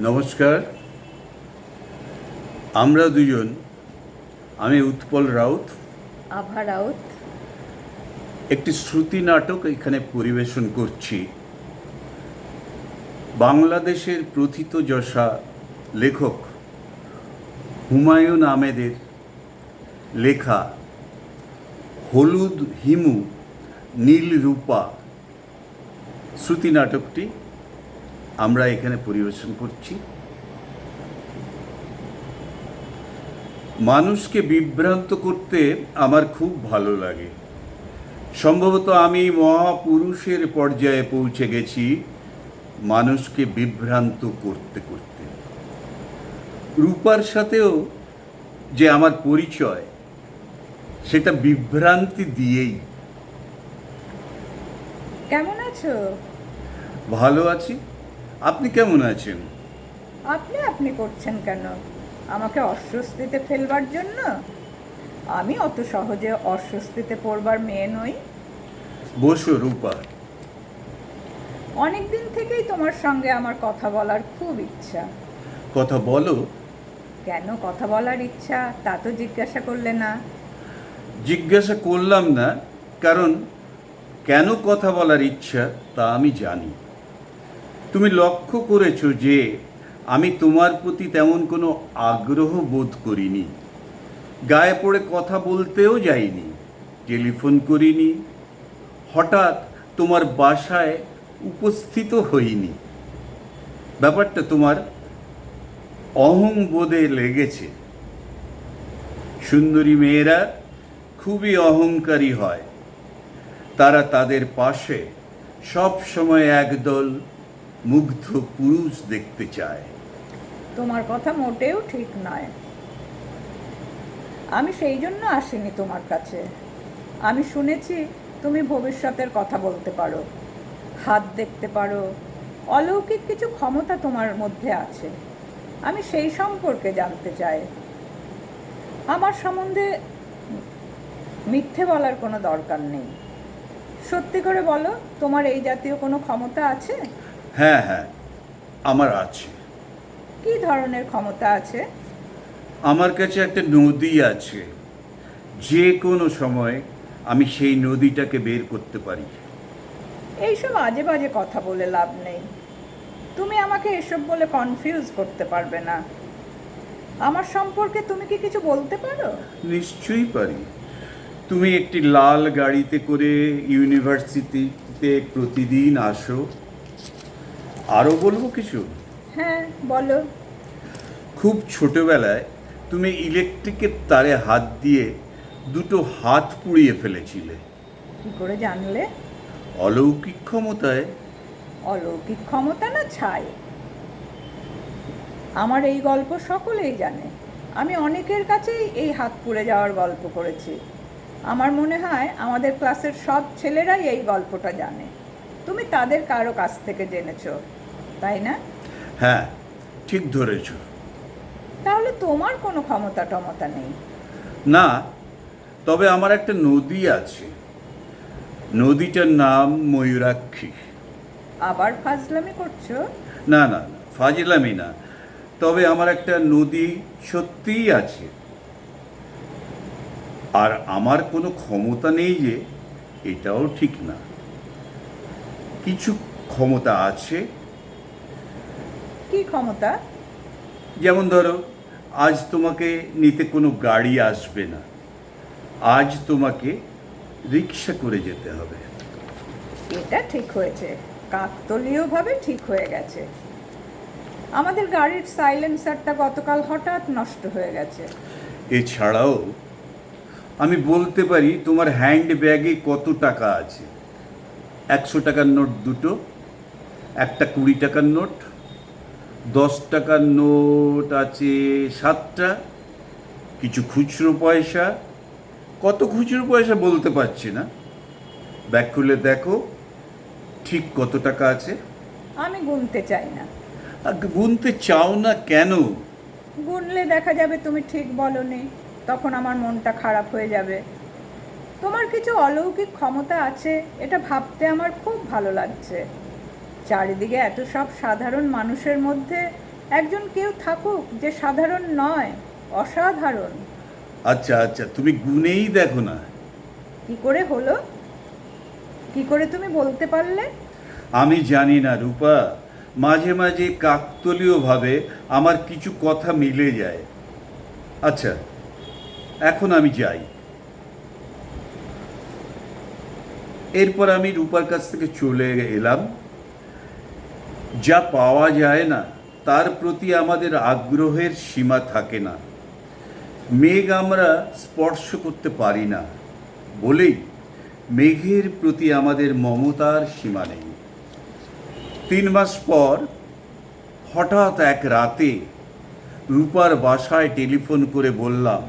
নমস্কার। আমরা দুজন আমি উৎপল রাউত। আভা রাউত। একটি শ্রুতি নাটক এখানে পরিবেশন করছি। বাংলাদেশের প্রথিতযশা লেখক হুমায়ুন আহমেদের লেখা হলুদ হিমু নীল রূপা। শ্রুতি নাটকটি আমরা এখানে পরিবেশন করছি। মানুষকে বিভ্রান্ত করতে আমার খুব ভালো লাগে। সম্ভবত আমি মহাপুরুষের পর্যায়ে পৌঁছে গেছি মানুষকে বিভ্রান্ত করতে করতে। রূপার সাথেও যে আমার পরিচয় সেটা বিভ্রান্তি দিয়েই। কেমন আছো? ভালো আছি। আপনি কেমন আছেন? আপনি আপনি করছেন কেন? আমাকে অস্বস্তিতে ফেলবার জন্য? আমি অত সহজে অস্বস্তিতে পড়বার মেয়ে নই। বসো রূপা। অনেক দিন থেকেই তোমার সঙ্গে আমার কথা বলার খুব ইচ্ছা। কথা বলো। কেন কথা বলার ইচ্ছা তা তো জিজ্ঞাসা করলে না। জিজ্ঞাসা করলাম না কারণ কেন কথা বলার ইচ্ছা তা আমি জানি। তুমি লক্ষ্য করেছ যে আমি তোমার প্রতি তেমন কোনো আগ্রহ বোধ করিনি। গায়ে পড়ে কথা বলতেও যাইনি, টেলিফোন করিনি, হঠাৎ তোমার বাসায় উপস্থিত হইনি। ব্যাপারটা তোমার অহং বোধে লেগেছে। সুন্দরী মেয়েরা খুবই অহংকারী হয়। তারা তাদের পাশে সব সময় একদল মুগ্ধ পুরুষ দেখতে চায়। তোমার কথা মোটেও ঠিক নয়। আমি সেই জন্য আসিনি তোমার কাছে। আমি শুনেছি তুমি ভবিষ্যতের কথা বলতে পারো, হাত দেখতে পারো, অলৌকিক কিছু ক্ষমতা তোমার মধ্যে আছে। আমি সেই সম্পর্কে জানতে চাই। আমার সম্বন্ধে মিথ্যে বলার কোনো দরকার নেই। সত্যি করে বলো, তোমার এই জাতীয় কোনো ক্ষমতা আছে? হ্যাঁ হ্যাঁ আমার আছে। কী ধরনের ক্ষমতা আছে? আমার কাছে একটা নদী আছে। যে কোনো সময় আমি সেই নদীটাকে বের করতে পারি। এইসব আজে বাজে কথা বলে লাভ নেই। তুমি আমাকে এসব বলে কনফিউজ করতে পারবে না। আমার সম্পর্কে তুমি কি কিছু বলতে পারো? নিশ্চয়ই পারি। তুমি একটি লাল গাড়িতে করে ইউনিভার্সিটিতে প্রতিদিন আসো। আরও বলব কিছু? হ্যাঁ বলো। খুব ছোটবেলায় তুমি ইলেকট্রিকের তারে হাত দিয়ে দুটো হাত পুড়িয়ে ফেলেছিলে। কি করে জানলে? অলৌকিক ক্ষমতায়। অলৌকিক ক্ষমতা না ছাই আমার এই গল্প সকলেই জানে। আমি অনেকের কাছেই এই হাত পুড়ে যাওয়ার গল্প করেছি। আমার মনে হয় আমাদের ক্লাসের সব ছেলেরাই এই গল্পটা জানে। তুমি তাদের কারও কাছ থেকে জেনেছো। তাই না? হ্যাঁ ঠিক ধরেছ। তাহলে তোমার কোনো ক্ষমতা টমতা নেই। না তবে আমার একটা নদী আছে। নদীটার নাম ময়ূরাক্ষী। আবার ফাজলামি করছ? না না না ফাজিলামি না। তবে আমার একটা নদী সত্যিই আছে। আর আমার কোনো ক্ষমতা নেই যে এটাও ঠিক না। কিছু ক্ষমতা আছে কি ক্ষমতা? যেমন ধরো আজ তোমাকে নিতে কোনো গাড়ি আসবে না। আজ তোমাকে রিক্সা করে যেতে হবে। এটা ঠিক হয়েছে। কাকতলীয়ভাবে ঠিক হয়ে গেছে। আমাদের গাড়ির সাইলেন্সারটা গতকাল হঠাৎ নষ্ট হয়ে গেছে। এছাড়াও আমি বলতে পারি তোমার হ্যান্ড ব্যাগে কত টাকা আছে? একশো টাকার নোট দুটো একটা কুড়ি টাকার নোট দশ টাকার নোট আছে সাতটা কিছু খুচরো পয়সা। কত খুচরো পয়সা বলতে পারছি না। ব্যাগ খুলে দেখো ঠিক কত টাকা আছে? আমি গুনতে চাই না। গুনতে চাও না কেন? গুনলে দেখা যাবে তুমি ঠিক বলনি তখন আমার মনটা খারাপ হয়ে যাবে। তোমার কিছু অলৌকিক ক্ষমতা আছে এটা ভাবতে আমার খুব ভালো লাগছে। চারিদিকে এত সব সাধারণ মানুষের মধ্যে একজন কেউ থাকুক যে সাধারণ নয় অসাধারণ। আচ্ছা আচ্ছা তুমি গুনেই দেখো না। কি করে হলো? কি করে তুমি বলতে পারলে? আমি জানি না রূপা। মাঝে মাঝে কাকতলীয়ভাবে আমার কিছু কথা মিলে যায়। আচ্ছা এখন আমি যাই। এরপর আমি রূপার কাছ থেকে চলে এলাম। যা পাওয়া যায় না তার প্রতি আমাদের আগ্রহের সীমা থাকে না। মেঘ আমরা স্পর্শ করতে পারি না। বলেই মেঘের প্রতি আমাদের মমতার সীমা নেই। তিন মাস পর হঠাৎ এক রাতে রূপার বাসায় টেলিফোন করে বললাম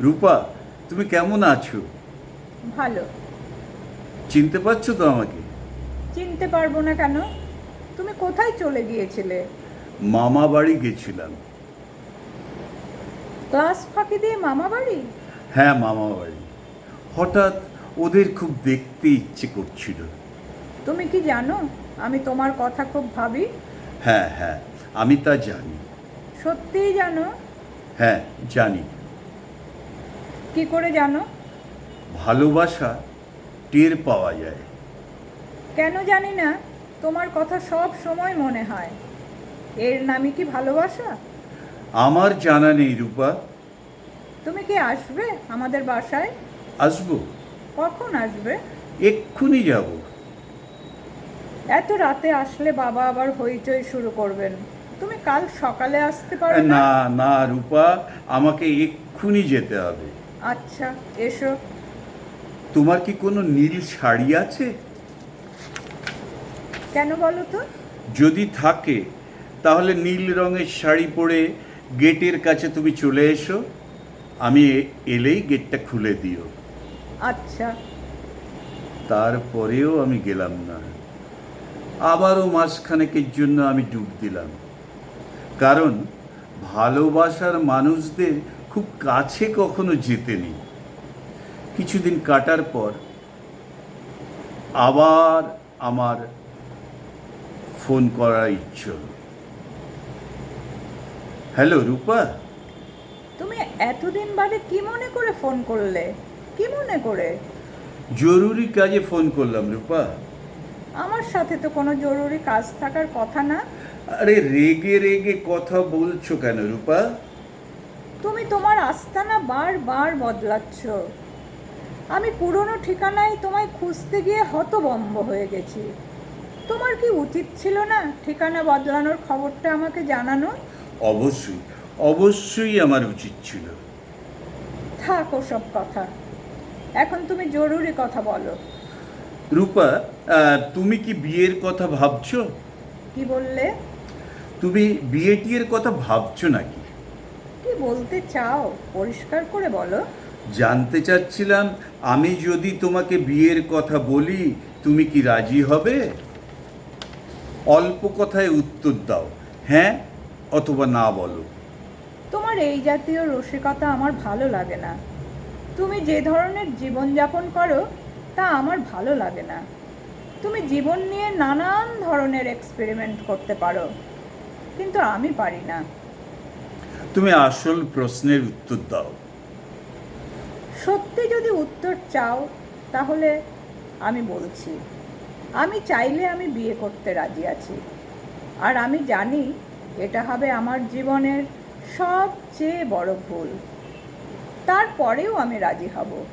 রূপা তুমি কেমন আছো? ভালো। চিনতে পারছ তো আমাকে? চিনতে পারব না কেন? তুমি কোথায় চলে গিয়েছিলে? মামা বাড়ি গেছিলাম। ক্লাস ফাঁকি দিয়ে মামা বাড়ি হ্যাঁ মামা বাড়ি হঠাৎ ওদের খুব দেখতে ইচ্ছে করছিল। তুমি কি জানো? আমি তোমার কথা খুব ভাবি। হ্যাঁ হ্যাঁ আমি তা জানি। সত্যিই জানো? হ্যাঁ জানি। কি করে জানো? ভালোবাসা টের পাওয়া যায়। কেন জানি না? তোমার কথা সব সময় মনে হয়। এর নামই কি ভালোবাসা? আমার জানা নেই রূপা। তুমি কি আসবে আমাদের বাসায়? আসব। কখন আসবে? এক্ষুনি যাব। এত রাতে আসলে বাবা আবার হইচই শুরু করবেন। তুমি কাল সকালে আসতে পারো না? না না রূপা আমাকে এক্ষুনি যেতে হবে। আচ্ছা এসো। তোমার কি কোনো নীল শাড়ি আছে? কেন বলো তো? যদি থাকে তাহলে নীল রঙের শাড়ি পরে গেটের কাছে তুমি চলে এসো। আমি এলেই গেটটা খুলে দিও। আচ্ছা। তারপরেও আমি গেলাম না। আবারও মাসখানেকের জন্য আমি ডুব দিলাম। কারণ ভালোবাসার মানুষদের খুব কাছে কখনো যেতে নেই। কিছুদিন কাটার পর আবার আমার ফোন করার ইচ্ছে। হ্যালো রূপা? তুমি এতদিন বাদে কি মনে করে ফোন করলে? কি মনে করে? জরুরি কাজে ফোন করলাম রূপা। আমার সাথে তো কোনো জরুরি কাজ থাকার কথা না। আরে রেগে রেগে কথা বলছো কেন রূপা? তুমি তোমার আস্তানা বারবার বদলাচ্ছ। আমি পুরনো ঠিকানায় তোমায় খুঁজতে গিয়ে হতবম্ব হয়ে গেছি। তোমার কি উচিত ছিল না ঠিকানা বদলানোর খবরটা আমাকে জানানো অবশ্যই অবশ্যই আমার উচিত ছিল। থাক সব কথা। এখন তুমি জরুরি কথা বলো। রূপা আহ, তুমি কি বিয়ের কথা ভাবছ? কি বললে? তুমি বিয়ে টিয়ের কথা ভাবছ নাকি? কি বলতে চাও? পরিষ্কার করে বলো। জানতে চাচ্ছিলাম আমি যদি তোমাকে বিয়ের কথা বলি তুমি কি রাজি হবে? অল্প কথায় উত্তর দাও। হ্যাঁ অথবা না বলো। তোমার এই জাতীয় রসিকতা আমার ভালো লাগে না। তুমি যে ধরনের জীবনযাপন করো তা আমার ভালো লাগে না। তুমি জীবন নিয়ে নানান ধরনের এক্সপেরিমেন্ট করতে পারো কিন্তু আমি পারি না। তুমি আসল প্রশ্নের উত্তর দাও। সত্যি যদি উত্তর চাও তাহলে আমি বলছি। আমি চাইলে আমি বিয়ে করতে রাজি আছি। আর আমি জানি এটা হবে আমার জীবনের সবচেয়ে বড় ভুল। তারপরেও আমি রাজি হব।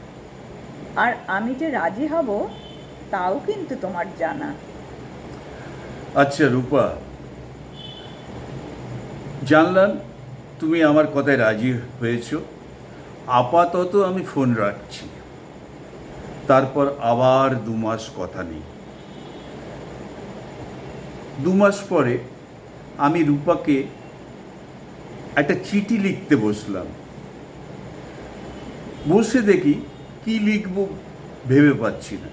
আর আমি যে রাজি হব, তাও কিন্তু তোমার জানা। আচ্ছা রূপা। জানলাম তুমি আমার কথায় রাজি হয়েছো। আপাতত আমি ফোন রাখছি। তারপর আবার দু মাস কথা নেই। দু মাস পরে আমি রূপাকে একটা চিঠি লিখতে বসলাম। বসে দেখি কি লিখব ভেবে পাচ্ছি না।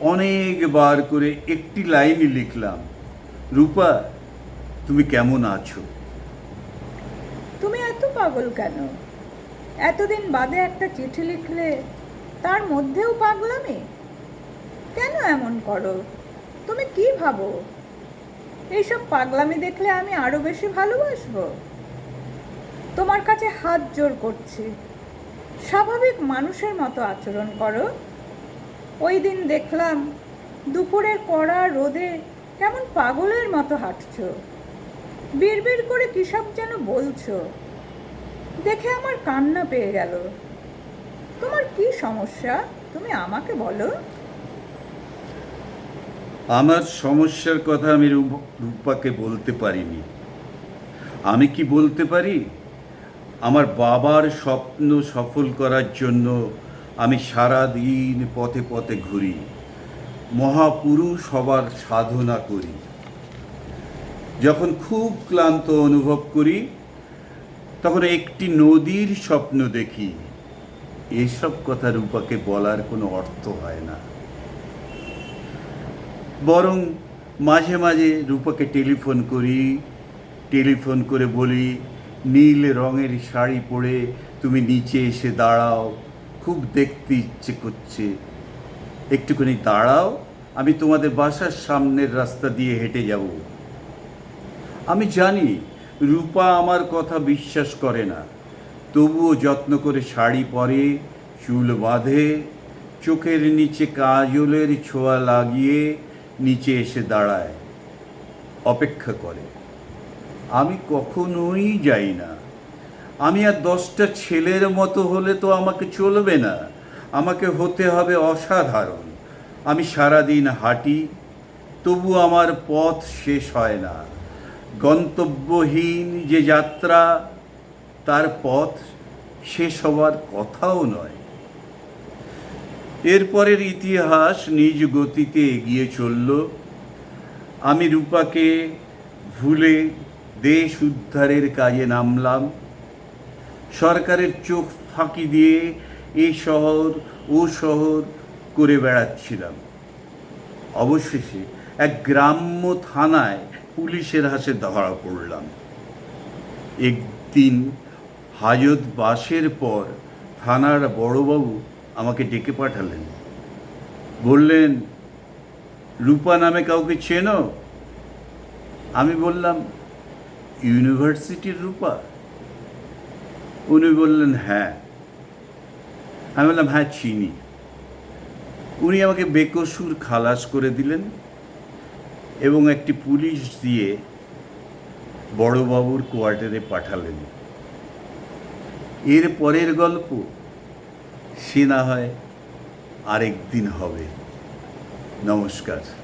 অনেকবার করে একটি লাইনই লিখলাম, রূপা, তুমি কেমন আছো? তুমি এত পাগল কেন? এতদিন বাদে একটা চিঠি লিখলে তার মধ্যেও পাগলামি? কেন এমন করো? তুমি কি ভাবো? এইসব পাগলামি দেখলে আমি আরও বেশি ভালোবাসবো? তোমার কাছে হাত জোর করছি। স্বাভাবিক মানুষের মতো আচরণ করো। ওই দিন দেখলাম দুপুরের কড়া রোদে কেমন পাগলের মতো হাঁটছো। বিড়বিড় করে কিসব যেন বলছো? দেখে আমার কান্না পেয়ে গেল। তোমার কি সমস্যা? তুমি আমাকে বলো। আমার সমস্যার কথা আমি রূপ- রূপাকে বলতে পারিনি। আমি কি বলতে পারি? আমার বাবার স্বপ্ন সফল করার জন্য আমি সারা দিন পথে পথে ঘুরি। মহাপুরুষ হবার সাধনা করি। যখন খুব ক্লান্ত অনুভব করি, তখন একটি নদীর স্বপ্ন দেখি। এসব কথা রূপাকে বলার কোনো অর্থ হয় না। বরং মাঝে মাঝে রূপাকে টেলিফোন করি, টেলিফোন করে বলি, নীল রঙের শাড়ি পরে তুমি নিচে এসে দাঁড়াও, খুব দেখতে ইচ্ছে করছে। একটুখানি দাঁড়াও, আমি তোমাদের বাসার সামনের রাস্তা দিয়ে হেঁটে যাব। আমি জানি রূপা আমার কথা বিশ্বাস করে না। তবুও যত্ন করে শাড়ি পরে, চুল বাঁধে, চোখের নিচে কাজলের ছোঁয়া লাগিয়ে নিচে এসে দাঁড়ায়, অপেক্ষা করে। আমি কখনোই যাই না। আমি আর দশটা ছেলের মতো হলে তো আমাকে চলবে না। আমাকে হতে হবে অসাধারণ। আমি সারাদিন হাঁটি, তবু আমার পথ শেষ হয় না। গন্তব্যহীন যে যাত্রা, তার পথ শেষ হওয়ার কথাও নয়। এরপরের ইতিহাস নিজ গতিতে এগিয়ে চলল। আমি রূপাকে ভুলে দেশ উদ্ধারের কাজে নামলাম। সরকারের চোখ ফাঁকি দিয়ে এ শহর, ও শহর করে বেড়াচ্ছিলাম। অবশেষে এক গ্রাম্য থানায় পুলিশের হাতে ধরা পড়লাম। একদিন হাজত বাসের পর থানার বড়বাবু আমাকে ডেকে পাঠালেন। বললেন, রূপা নামে কাউকে চেনো? আমি বললাম, ইউনিভার্সিটির রূপা? উনি বললেন হ্যাঁ। আমি বললাম হ্যাঁ চিনি। উনি আমাকে বেকসুর খালাস করে দিলেন এবং একটি পুলিশ দিয়ে বড়বাবুর কোয়ার্টারে পাঠালেন। এর পরের গল্প সে না হয় আরেক দিন হবে। নমস্কার।